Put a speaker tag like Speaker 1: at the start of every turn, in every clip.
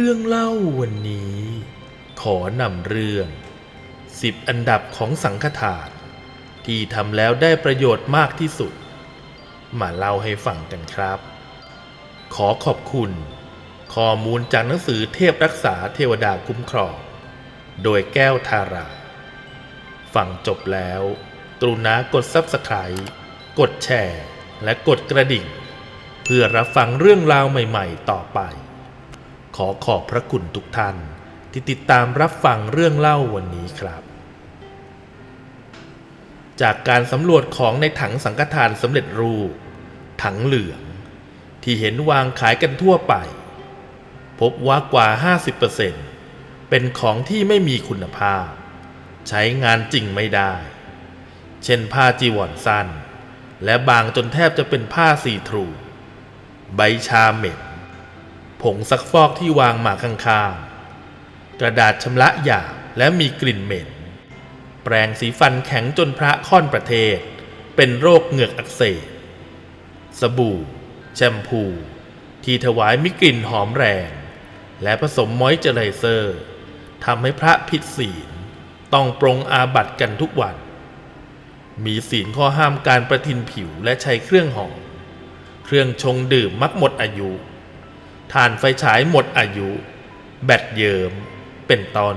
Speaker 1: เรื่องเล่าวันนี้ ขอนำเรื่องสิบอันดับของสังฆทานที่ทำแล้วได้ประโยชน์มากที่สุด มาเล่าให้ฟังกันครับ ขอขอบคุณ ข้อมูลจากหนังสือเทพรักษาเทวดาคุ้มครอง โดยแก้วทาราฟังจบแล้วกรุณากด Subscribe กดแชร์ และกดกระดิ่ง เพื่อรับฟังเรื่องราวใหม่ ๆ ต่อไป ขอขอบพระคุณทุกท่าน ที่ติดตามรับฟังเรื่องเล่าวันนี้ครับ จากการสำรวจของในถังสังฆทานสำเร็จรูป ถังเหลือง ที่เห็นวางขายกันทั่วไป พบว่ากว่า 50%เป็นของที่ไม่มีคุณภาพ ใช้งานจริงไม่ได้ เช่นผ้าจีวรสั้น และบางจนแทบจะเป็นผ้าสีทรู ใบชาเม็นผ งซักฟอกที่วางมาข้างๆ กระดาษชำระหยาบและมีกลิ่นเหม็น แปรงสีฟันแข็งจนพระค่อนประเทศ เป็นโรคเหงือกอักเสบ สบู่ แชมพู ที่ถวายมีกลิ่นหอมแรง และผสมมอยเจอไรเซอร์ทำให้พระผิดศีล ต้องปรงอาบัติกันทุกวัน มีศีลข้อห้ามการประทินผิวและใช้เครื่องหอม เครื่องชงดื่มมักหมดอายุ ทานไฟฉายหมดอายุ แบตเยิมเป็นต้น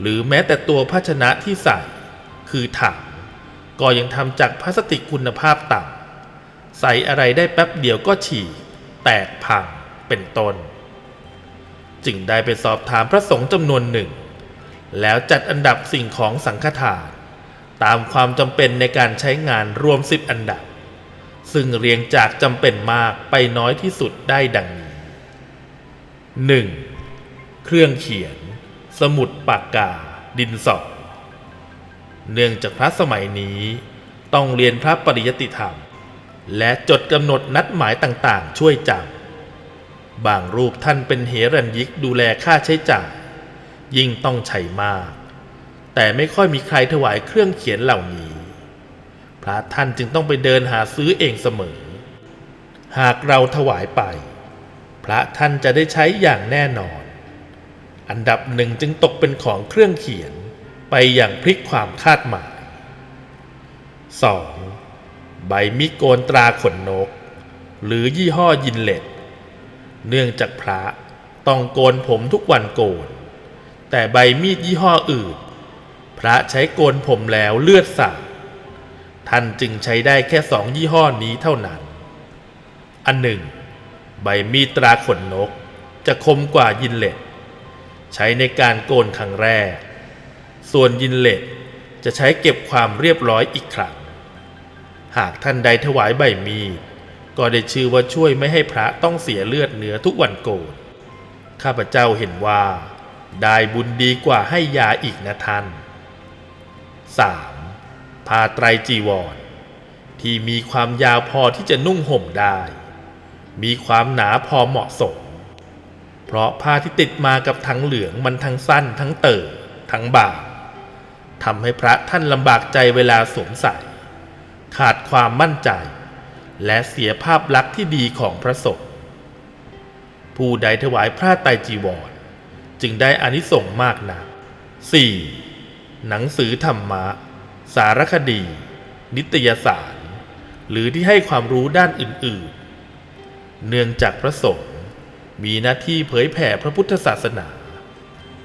Speaker 1: หรือแม้แต่ตัวภาชนะที่ใส่ คือถังก็ยังทำจากพลาสติกคุณภาพต่ำใส่อะไรได้แป๊บเดียวก็ฉีกแตกพังเป็นต้น จึงได้ไปสอบถามพระสงฆ์จำนวนหนึ่ง แล้วจัดอันดับสิ่งของสังฆทาน ตามความจำเป็นในการใช้งานรวมสิบอันดับ ซึ่งเรียงจากจำเป็นมากไปน้อยที่สุดได้ดังนี้ 1. เครื่องเขียน สมุดปากกา ดินสอเนื่องจากพระสมัยนี้ต้องเรียนพระปริยติธรรม และจดกำหนดนัดหมายต่างๆ ช่วยจำบางรูปท่านเป็นเหรัญยิกดูแลค่าใช้จ่าย ยิ่งต้องใช้มาก แต่ไม่ค่อยมีใครถวายเครื่องเขียนเหล่านี้ พระท่านจึงต้องไปเดินหาซื้อเองเสมอ หากเราถวายไป พระท่านจะได้ใช้อย่างแน่นอน อันดับหนึ่งจึงตกเป็นของเครื่องเขียนไปอย่างพลิกความคาดหมาย 2. ใบมิโกนตราขนนก หรือยี่ห้อยินเล็ตเนื่องจากพระต้องโกนผมทุกวันโกน แต่ใบมีดยี่ห้ออื่น พระใช้โกนผมแล้วเลือดสาด ท่านจึงใช้ได้แค่สองยี่ห้อนี้เท่านั้น อันหนึ่ง ใบมีดตราขนนก จะคมกว่ายินเล็ตใช้ในการโกนครั้งแรก ส่วนยินเล็ตจะใช้เก็บความเรียบร้อยอีกครั้ง หากท่านใดถวายใบมีด ก็ได้ชื่อว่าช่วยไม่ให้พระต้องเสียเลือดเนื้อทุกวันโกน ข้าพเจ้าเห็นว่า ได้บุญดีกว่าให้ยาอีกนะท่าน 3. ผ้าไตรจีวร ที่มีความยาวพอที่จะนุ่งห่มได้ มีความหนาพอเหมาะสม เพราะผ้าที่ติดมากับทั้งเหลืองมันทั้งสั้นทั้งเต่อทั้งบางทำให้พระท่านลำบากใจเวลาสวมใส่ ขาดความมั่นใจ และเสียภาพลักษณ์ที่ดีของพระสงฆ์ผู้ใดถวายผ้าไตรจีวร จึงได้อานิสงส์มากนัก 4. หนังสือธรรมะ สารคดี นิตยสาร หรือที่ให้ความรู้ด้านอื่น ๆ เนื่องจากพระสงฆ์มีหน้าที่เผยแผ่พระพุทธศาสนา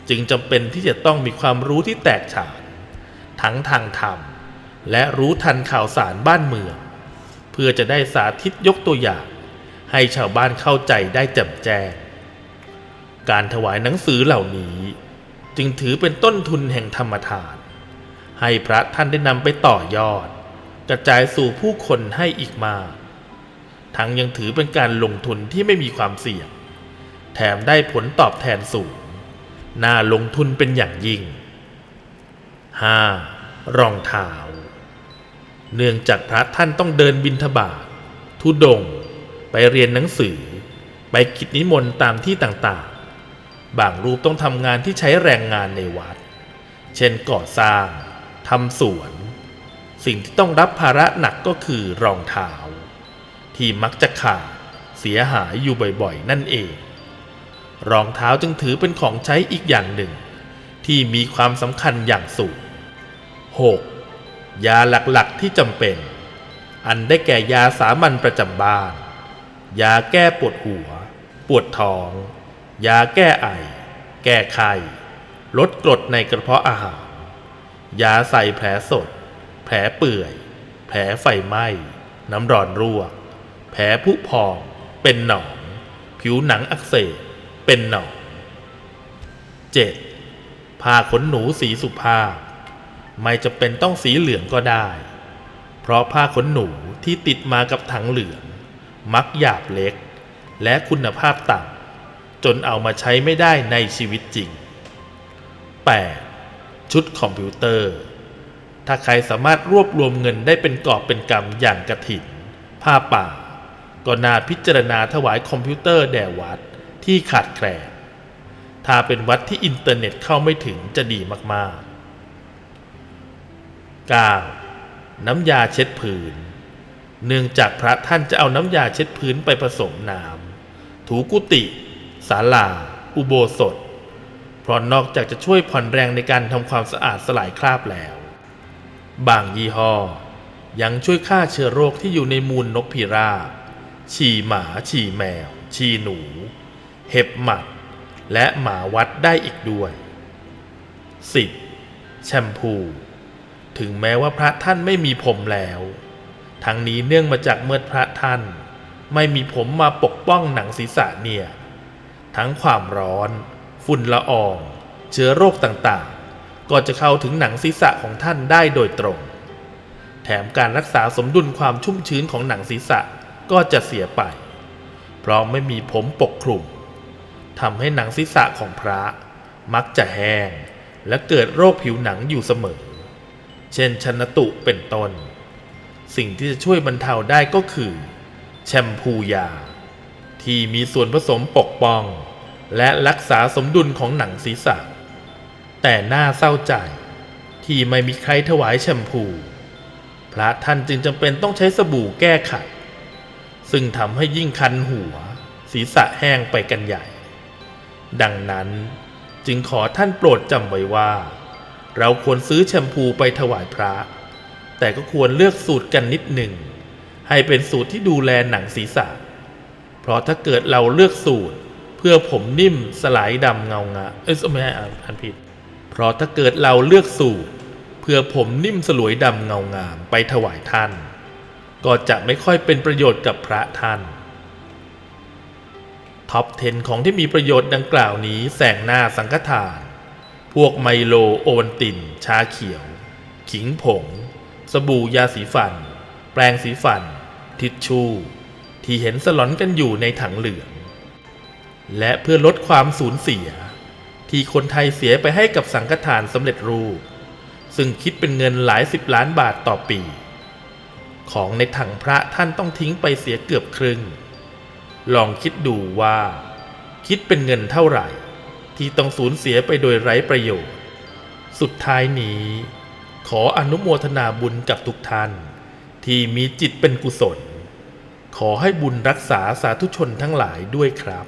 Speaker 1: จึงจำเป็นที่จะต้องมีความรู้ที่แตกฉาน ทั้งทางธรรม และรู้ทันข่าวสารบ้านเมือง เพื่อจะได้สาธิตยกตัวอย่าง ให้ชาวบ้านเข้าใจได้แจ่มแจ้ง การถวายหนังสือเหล่านี้ จึงถือเป็นต้นทุนแห่งธรรมทาน ให้พระท่านได้นำไปต่อยอด กระจายสู่ผู้คนให้อีกมา ทั้งยังถือเป็นการลงทุนที่ไม่มีความเสี่ยง แถมได้ผลตอบแทนสูง น่าลงทุนเป็นอย่างยิ่ง 5. รองเท้าเนื่องจากพระท่านต้องเดินบินทบาททุดง ไปเรียนหนังสือ ไปกิจนิมนต์ตามที่ต่างๆ บางรูปต้องทำงานที่ใช้แรงงานในวัด เช่นก่อสร้าง ทำสวน สิ่งที่ต้องรับภาระหนักก็คือรองเท้า ที่มักจะขาดเสียหายอยู่บ่อยๆ นั่นเอง รองเท้าจึงถือเป็นของใช้อีกอย่างหนึ่ง ที่มีความสำคัญอย่างสูง 6. ยาหลักๆที่จำเป็น อันได้แก่ยาสามัญประจำบ้าน ยาแก้ปวดหัว ปวดท้อง ยาแก้ไอ แก้ไข้ลดกรดในกระเพาะอาหาร ยาใส่แผลสด แผลเปื่อย แผลไฟไหม้ น้ำร้อนรั่วแผลผุพอง เป็นหนอง ผิวหนังอักเสบ เป็นหนอง 7. ผ้าขนหนูสีสุภาพ ไม่จะเป็นต้องสีเหลืองก็ได้ เพราะผ้าขนหนูที่ติดมากับถังเหลือง มักหยาบเล็ก และคุณภาพต่ำจนเอามาใช้ไม่ได้ในชีวิตจริง 8. ชุดคอมพิวเตอร์ ถ้าใครสามารถรวบรวมเงินได้เป็นกอบเป็นกำอย่างกระถิน ผ้าป่า ก็น่าพิจารณาถวายคอมพิวเตอร์แด่วัดที่ขาดแคลนถ้าเป็นวัดที่อินเทอร์เน็ตเข้าไม่ถึงจะดีมากๆ 9. น้ำยาเช็ดพื้นเนื่องจากพระท่านจะเอาน้ำยาเช็ดพื้นไปผสมน้ำถูกุฏิศาลา อุโบสถ ราะนอกจากจะช่วยผ่อนแรงในการทำความสะอาดสลายคราบแล้ว บางยี่ห้อ ยังช่วยฆ่าเชื้อโรคที่อยู่ในมูลนกพิราบ ฉี่หมา ฉี่แมว ฉี่หนู เห็บหมัด และหมาวัดได้อีกด้วย 10. แชมพู ถึงแม้ว่าพระท่านไม่มีผมแล้ว ทั้งนี้เนื่องมาจากเมื่อพระท่าน ไม่มีผมมาปกป้องหนังศีรษะเนี่ย ทั้งความร้อน ฝุ่นละออง เชื้อโรคต่างๆ ก็จะเข้าถึงหนังศีรษะของท่านได้โดยตรง แถมการรักษาสมดุลความชุ่มชื้นของหนังศีรษะก็จะเสียไป เพราะไม่มีผมปกคลุมทำให้หนังศีรษะของพระมักจะแห้งและเกิดโรคผิวหนังอยู่เสมอ เช่นชันตุเป็นต้น สิ่งที่จะช่วยบรรเทาได้ก็คือ แชมพูยา ที่มีส่วนผสมปกป้อง และรักษาสมดุลของหนังศีรษะ แต่น่าเศร้าใจที่ไม่มีใครถวายแชมพู พระท่านจึงจำเป็นต้องใช้สบู่แก้ขัด ซึ่งทำให้ยิ่งคันหัว ศีรษะแห้งไปกันใหญ่ ดังนั้นจึงขอท่านโปรดจำไว้ว่า เราควรซื้อแชมพูไปถวายพระ แต่ก็ควรเลือกสูตรกันนิดหนึ่ง ให้เป็นสูตรที่ดูแลหนังศีรษะ เพราะถ้าเกิดเราเลือกสูตร เพื่อผมนิ่มสลายดำเงางะเอ้ยไม่ใช่อ่านอ่านผิด เพราะถ้าเกิดเราเลือกสูตร เพื่อผมนิ่มสลวยดำเงางามไปถวายท่าน ก็จะไม่ค่อยเป็นประโยชน์กับพระท่านท็อป 10 ของที่มีประโยชน์ดังกล่าวนี้แสงหน้าสังฆทาน พวกไมโลโอวันติน ชาเขียว ขิงผง สบู่ยาสีฟัน แปรงสีฟัน ทิชชู่ ที่เห็นสลอนกันอยู่ในถังเหลือง และเพื่อลดความสูญเสีย ที่คนไทยเสียไปให้กับสังฆทานสำเร็จรูป ซึ่งคิดเป็นเงินหลายสิบล้านบาทต่อปี ของในถังพระท่านต้องทิ้งไปเสียเกือบครึ่ง ลองคิดดูว่า คิดเป็นเงินเท่าไหร่ ที่ต้องสูญเสียไปโดยไร้ประโยชน์ สุดท้ายนี้ ขออนุโมทนาบุญกับทุกท่าน ที่มีจิตเป็นกุศล ขอให้บุญรักษาสาธุชนทั้งหลายด้วยครับ